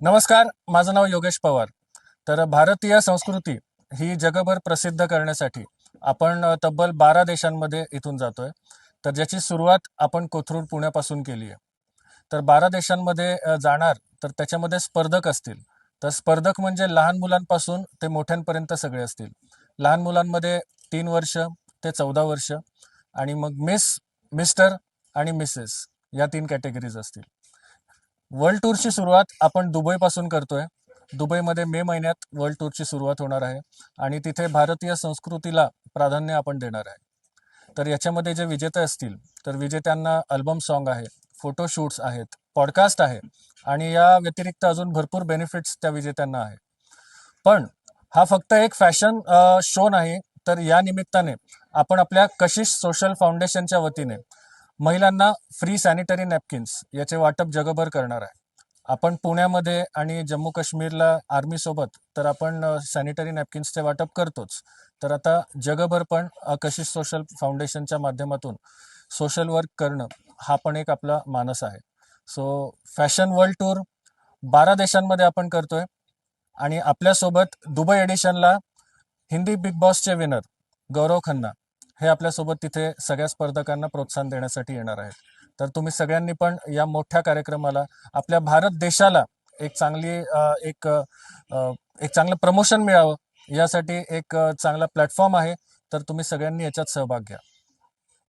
नमस्कार माझं नाव योगेश पवार. तर भारतीय संस्कृती ही जगभर प्रसिद्ध करण्यासाठी आपण तब्बल बारा देशांमध्ये इथून जातोय. तर ज्याची सुरुवात आपण कोथरूड पुण्यापासून केली आहे. तर बारा देशांमध्ये जाणार तर त्याच्यामध्ये स्पर्धक असतील. तर स्पर्धक म्हणजे लहान मुलांपासून ते मोठ्यांपर्यंत सगळे असतील. लहान मुलांमध्ये तीन वर्ष ते चौदा वर्ष आणि मग मिस मिस्टर आणि मिसेस या तीन कॅटेगरीज असतील. वर्ल्ड टूरची सुरुवात आपण दुबईपासून करतोय. दुबईमध्ये मे महिन्यात वर्ल्ड टूरची सुरुवात होणार आहे आणि तिथे भारतीय संस्कृतीला प्राधान्य आपण देणार आहे. तर याच्यामध्ये जे विजेते असतील तर विजेत्यांना अल्बम सॉन्ग आहे फोटोशूट्स आहेत पॉडकास्ट आहे आणि या व्यतिरिक्त अजून भरपूर बेनिफिट्स त्या विजेत्यांना आहे. पण हा फक्त एक फॅशन शो नाही तर या निमित्ताने आपण आपल्या कशिश सोशल फाउंडेशनच्या वतीने महिलांना फ्री सॅनिटरी नॅपकिन्स याचे वाटप जगभर करणार आहे. आपण पुण्यामध्ये आणि जम्मू काश्मीरला आर्मी सोबत तर आपण सॅनिटरी नॅपकिन्सचे वाटप करतोच. तर आता जगभर पण कशी कशिश सोशल फाउंडेशनच्या माध्यमातून सोशल वर्क करणं हा पण एक आपला मानस आहे. सो फॅशन वर्ल्ड टूर बारा देशांमध्ये आपण करतोय आणि आपल्यासोबत दुबई एडिशनला हिंदी बिग बॉसचे विनर गौरव खन्ना हे आपल्यासोबत तिथे सगळ्या स्पर्धकांना प्रोत्साहन देण्यासाठी येणार आहेत. तर तुम्ही सगळ्यांनी पण या मोठ्या कार्यक्रमाला आपल्या भारत देशाला एक चांगली एक एक चांगलं प्रमोशन मिळावं यासाठी एक चांगला प्लॅटफॉर्म आहे. तर तुम्ही सगळ्यांनी याच्यात सहभाग घ्या.